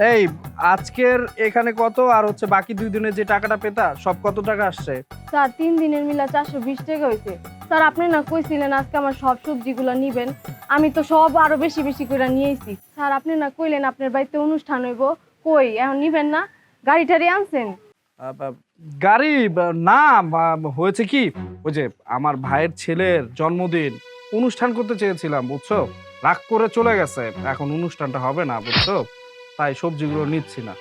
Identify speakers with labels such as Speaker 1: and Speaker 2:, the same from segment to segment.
Speaker 1: এই আজকের এখানে কত? আর হচ্ছে বাকি দুই দিনের যে টাকাটা পেতা সব কত টাকা আসছে?
Speaker 2: স্যার তিন দিনের মিলা চারশো বিশ টাকা হয়েছে। স্যার আপনি না কইছিলেন আজকে আমার সব সবজিগুলো নিবেন? আমি তো সব আরও বেশি বেশি করে নিয়েছি স্যার আপনি না কইলেন আপনার বাড়িতে অনুষ্ঠান হইব। কই? এখন নিবেন না? গাড়ি টাড়ি আনছেন?
Speaker 1: গাড়ি না হয়েছে কি? ওই যে আমার ভাইয়ের ছেলের জন্মদিন অনুষ্ঠান করতে চেয়েছিলাম বুঝছ? রাগ করে চলে গেছে। এখন অনুষ্ঠানটা হবে না বুঝছ? তাই সবজিগুলো নিচ্ছি না।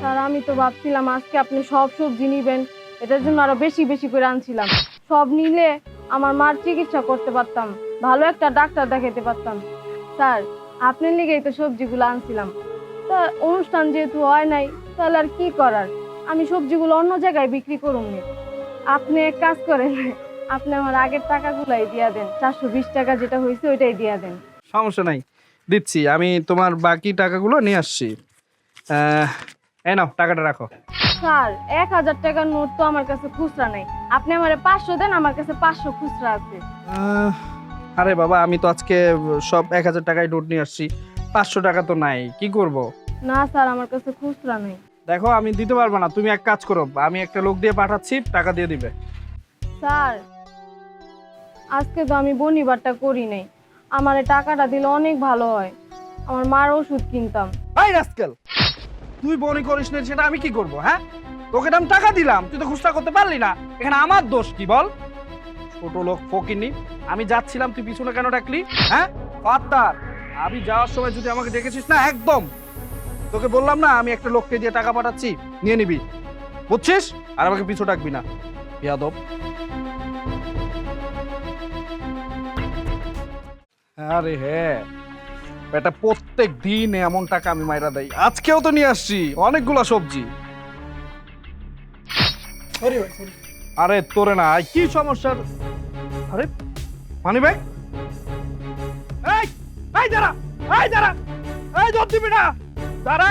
Speaker 2: স্যার আমি তো ভাবছিলাম আজকে আপনি সব সবজি নিবেন। এটার জন্য আরও বেশি বেশি করে আনছিলাম। সব নিলে আমার মার চিকিৎসা করতে পারতাম। ভালো একটা ডাক্তার দেখাতে পারতাম। স্যার আপনার লিগেই তো সবজিগুলো আনছিলাম। তা অনুষ্ঠান যেহেতু হয় নাই তাহলে আর কি করার? আমি সবজিগুলো অন্য জায়গায় বিক্রি করুন। আপনি এক কাজ করেন আপনি আমার আগের টাকাগুলাই দিয়া দেন। চারশো বিশ টাকা যেটা হয়েছে ওইটাই দিয়া দেন।
Speaker 1: সমস্যা নাই। দিচ্ছি আমি তোমার বাকি টাকাগুলো নিয়ে আসছি। এই নাও টাকাটা রাখো।
Speaker 2: স্যার এক হাজার টাকার নোট তো আমার কাছে খুচরা নাই। আপনি আমার পাঁচশো দেন আমার কাছে পাঁচশো খুচরা আছে।
Speaker 1: আরে বাবা আমি তো আজকে সব এক হাজার টাকায় নোট নিয়ে আসছি। পাঁচশো টাকা তো নাই কি করব।
Speaker 2: না স্যার আমার কাছে খুচরা নেই।
Speaker 1: দেখো আমি দিতে পারব না তুমি এক কাজ করো আমি একটা লোক দিয়ে পাঠাচ্ছি টাকা দিয়ে দিবে।
Speaker 2: স্যার আজকে তো আমি বনিবারটা করি নাই। আমার এই টাকাটা দিলে অনেক ভালো হয়। আমার মার ওষুধ কিনতাম।
Speaker 1: ভাই রাস্কেল, তুই বনি করিস না, সেটা আমি কি করব হ্যাঁ? তোকে আমি টাকা দিলাম, তুই তো খুচরা করতে পারলি না। এখানে আমার দোষ কি বল? ছোট লোক ফকিনি আমি যাচ্ছিলাম, তুই পিছনে কেন ডাকলি? হ্যাঁ? পাত্তার, আমি যাওয়ার সময় যদি আমাকে ডেকেছিস না, একদম। তোকে বললাম না, আমি একটা লোককে দিয়ে টাকা পাঠাচ্ছি, নিয়ে নিবি। বুঝছিস? আর আমাকে পিছু ডাকবি না। ইয়াদব আরে হ্যাঁ। এটা প্রত্যেক দিন এমন টাকা আমি মাইরা দেই। আজকেও তো নিয়ে আসছি অনেকগুলা সবজি। আরে তোরে না কি সমস্যা আরে মানি ব্যাগ এই এই দাঁড়া এই দাঁড়া এই না। দাঁড়া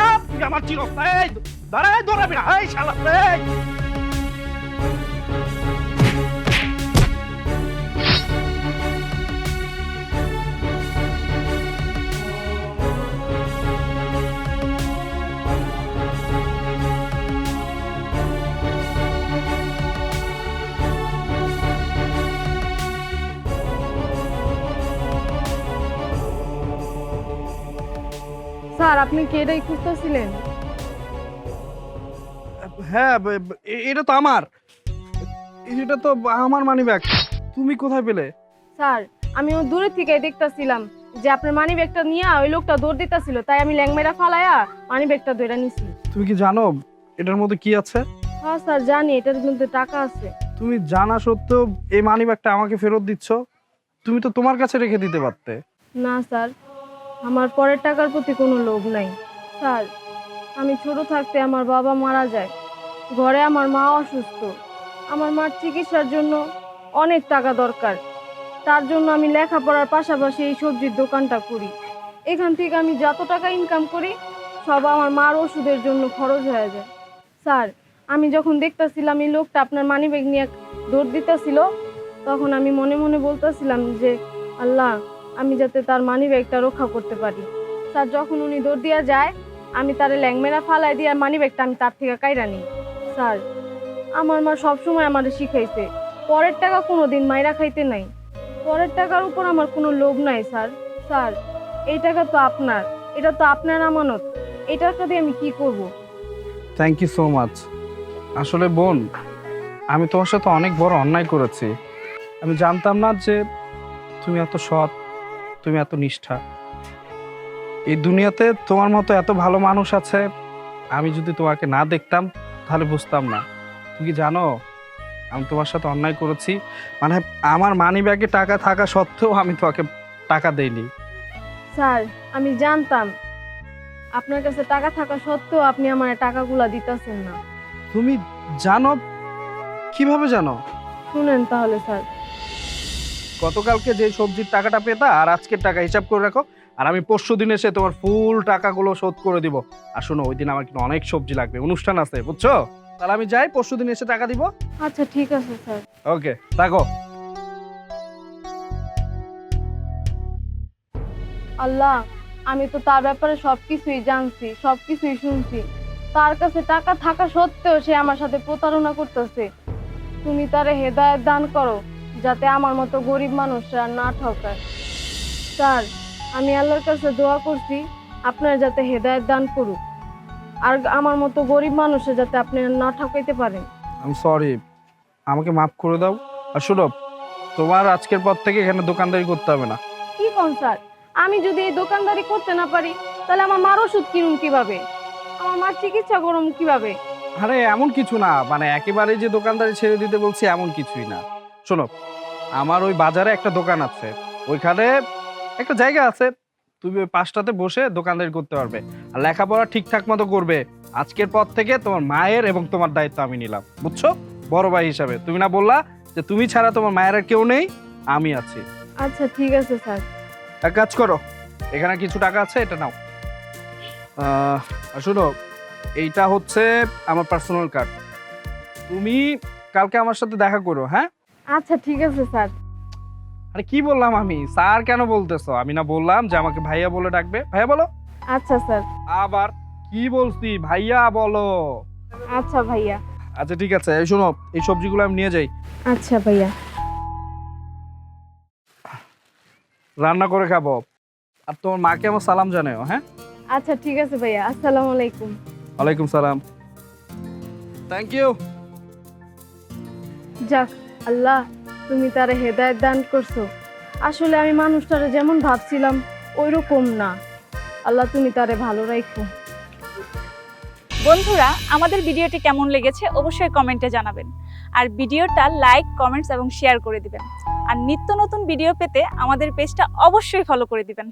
Speaker 1: আমার চিরস এই দাঁড়া এই দৌড়াবি না। এই শালা এই।
Speaker 2: স্যার আপনি কি এটাই খুঁজতেছিলেন?
Speaker 1: হ্যাঁ ব- ব- এ- এটা তো আমার। এটা তো আমার মানি ব্যাগ তুমি কোথায় পেলে?
Speaker 2: স্যার আমি ও দূরের থেকে দেখতাছিলাম যে আপনার মানি ব্যাগটা নিয়ে ওই লোকটা দৌড় দিতেছিল তাই আমি ল্যাংমেরা ফালায়া মানি ব্যাগটা ধরে নিছি।
Speaker 1: তুমি কি জানো এটার মধ্যে কি আছে?
Speaker 2: হ্যাঁ স্যার জানি এটার মধ্যে টাকা আছে।
Speaker 1: তুমি জানা সত্ত্বেও এই মানি ব্যাগটা আমাকে ফেরত দিচ্ছ? তুমি তো তোমার কাছে রেখে দিতে পারতে।
Speaker 2: না স্যার আমার পরের টাকার প্রতি কোনো লোভ নাই। স্যার, আমি ছোট থাকতে আমার বাবা মারা যায়। ঘরে আমার মা অসুস্থ। আমার মার চিকিৎসার জন্য অনেক টাকা দরকার। তার জন্য আমি লেখাপড়ার পাশাপাশি এই সবজির দোকানটা করি। এখান থেকে আমি যত টাকা ইনকাম করি, সব আমার মার ওষুধের জন্য খরচ হয়ে যায়। স্যার, আমি যখন দেখতাছিলাম এই লোকটা আপনার মানিব্যাগ নিয়ে দৌড় দিতেছিল, তখন আমি মনে মনে বলতেছিলাম যে, আল্লাহ আমি যাতে তার মানি ব্যাগটা রক্ষা করতে পারি। স্যার, যখন উনি দৌড় দিয়া যায়, আমি তার ল্যাংমেরা ফালাই দিয়ে আর মানি ব্যাগটা আমি তার থেকে কাইরা নিই। স্যার, আমার মা সবসময় আমাদের শিখাইছে, পরের টাকা কোনো দিন মাইরা খাইতে নাই। পরের টাকার উপর আমার কোনো লোভ নাই, স্যার। স্যার, এই টাকা তো আপনার, এটা তো আপনার আমানত এই টাকা দিয়ে আমি কি করব?
Speaker 1: থ্যাংক ইউ সো মাচ আসলে বোন, আমি তোমার সাথে অনেক বড় অন্যায় করেছি। আমি জানতাম না যে তুমি এত সৎ। তুমি এত নিষ্ঠা। এই দুনিয়াতে তোমার মতো এত ভালো মানুষ আছে আমি যদি তোমাকে না দেখতাম তাহলে বুঝতাম না। তুমি কি জানো? আমি তোমার সাথে অন্যায় করেছি। মানে আমার মানি ব্যাগে টাকা থাকা সত্ত্বেও আমি তোমাকে টাকা দেইনি।
Speaker 2: স্যার আমি জানতাম। আপনার কাছে টাকা থাকা সত্ত্বেও আপনি আমার টাকাগুলা দিতেছেন না।
Speaker 1: তুমি জানো? কীভাবে জানো?
Speaker 2: শুনেন তাহলে স্যার।
Speaker 1: গতকালকে যে সবজির টাকাটা পেতা আর আজকের টাকা হিসাব করে রাখো। আর আমি পরশু দিন এসে তোমার ফুল টাকাগুলো শোধ করে দিব। আর শোনো ওই দিন আমার কিন্তু অনেক সবজি লাগবে। অনুষ্ঠান আছে বুঝছ? তাহলে আমি যাই পরশু দিন এসে টাকা দিব।
Speaker 2: আচ্ছা ঠিক আছে স্যার।
Speaker 1: ওকে থাকো।
Speaker 2: আল্লাহ আমি তো তার ব্যাপারে সব কিছুই জানছি সব কিছুই শুনছি। তার কাছে টাকা থাকা সত্ত্বেও সে আমার সাথে প্রতারণা করতেছে। তুমি তারে হেদায়েত দান করো। যাতে আমার মতো গরিব মানুষরা না ঠকায়। স্যার আমি আল্লাহর কাছে দোয়া করছি আপনার যাতে হেদায়েত দান করুক। আর আমার মতো গরিব মানুষের যাতে আপনি না ঠকাইতে পারেন।
Speaker 1: আমি সরি আমাকে মাফ করে দাও। আর শোনো তোমার আজকের পর থেকে এখানে দোকানদারি করতে হবে না।
Speaker 2: কি কোন স্যার? আমি যদি এই দোকানদারি করতে না পারি তাহলে আমার মার ওষুধ কিনুন কীভাবে? আমার মার চিকিৎসা করুন কীভাবে?
Speaker 1: আরে এমন কিছু না। মানে একেবারে যে দোকানদারি ছেড়ে দিতে বলছি এমন কিছুই না। শোনো আমার ওই বাজারে একটা দোকান আছে। ওইখানে একটা জায়গা আছে। তুমি ওই পাঁচটাতে বসে দোকানদারি করতে পারবে। আর লেখাপড়া ঠিকঠাক মতো করবে। আজকের পর থেকে তোমার মায়ের এবং তোমার দায়িত্ব আমি নিলাম বুঝছ? বড় ভাই হিসাবে। তুমি না বললা যে তুমি ছাড়া তোমার মায়ের আর কেউ নেই আমি আছি।
Speaker 2: আচ্ছা ঠিক আছে স্যার।
Speaker 1: এক কাজ করো এখানে কিছু টাকা আছে এটা নাও। আহ, আর শোনো এইটা হচ্ছে আমার পার্সোনাল কার্ড তুমি কালকে আমার সাথে দেখা করো হ্যাঁ?
Speaker 2: আচ্ছা ঠিক আছে স্যার।
Speaker 1: আরে কি বললাম আমি? স্যার কেন বলতেছো? আমি না বললাম যে আমাকে ভাইয়া বলে ডাকবে। ভাইয়া বলো।
Speaker 2: আচ্ছা স্যার।
Speaker 1: আবার কি বলছি? ভাইয়া বলো।
Speaker 2: আচ্ছা ভাইয়া।
Speaker 1: আচ্ছা ঠিক আছে। এই শোনো এই সবজিগুলো আমি নিয়ে যাই।
Speaker 2: আচ্ছা ভাইয়া।
Speaker 1: রান্না করে খাব। আর তোমার মাকে আমার সালাম জানাও হ্যাঁ?
Speaker 2: আচ্ছা ঠিক আছে ভাইয়া। আসসালামু আলাইকুম।
Speaker 1: ওয়ালাইকুম সালাম। থ্যাংক ইউ
Speaker 2: যাক। আল্লাহ, তুমি তারে হেদায়ত দান করছ। আসলে আমি মানুষটারে যেমন ভাবছিলাম ওই রকম না। আল্লাহ, তুমি তারে ভালো রাখো
Speaker 3: বন্ধুরা, আমাদের ভিডিওটি কেমন লেগেছে অবশ্যই কমেন্টে জানাবেন। আর ভিডিওটা লাইক, কমেন্টস এবং শেয়ার করে দিবেন। আর নিত্য নতুন ভিডিও পেতে আমাদের পেজটা অবশ্যই ফলো করে দিবেন।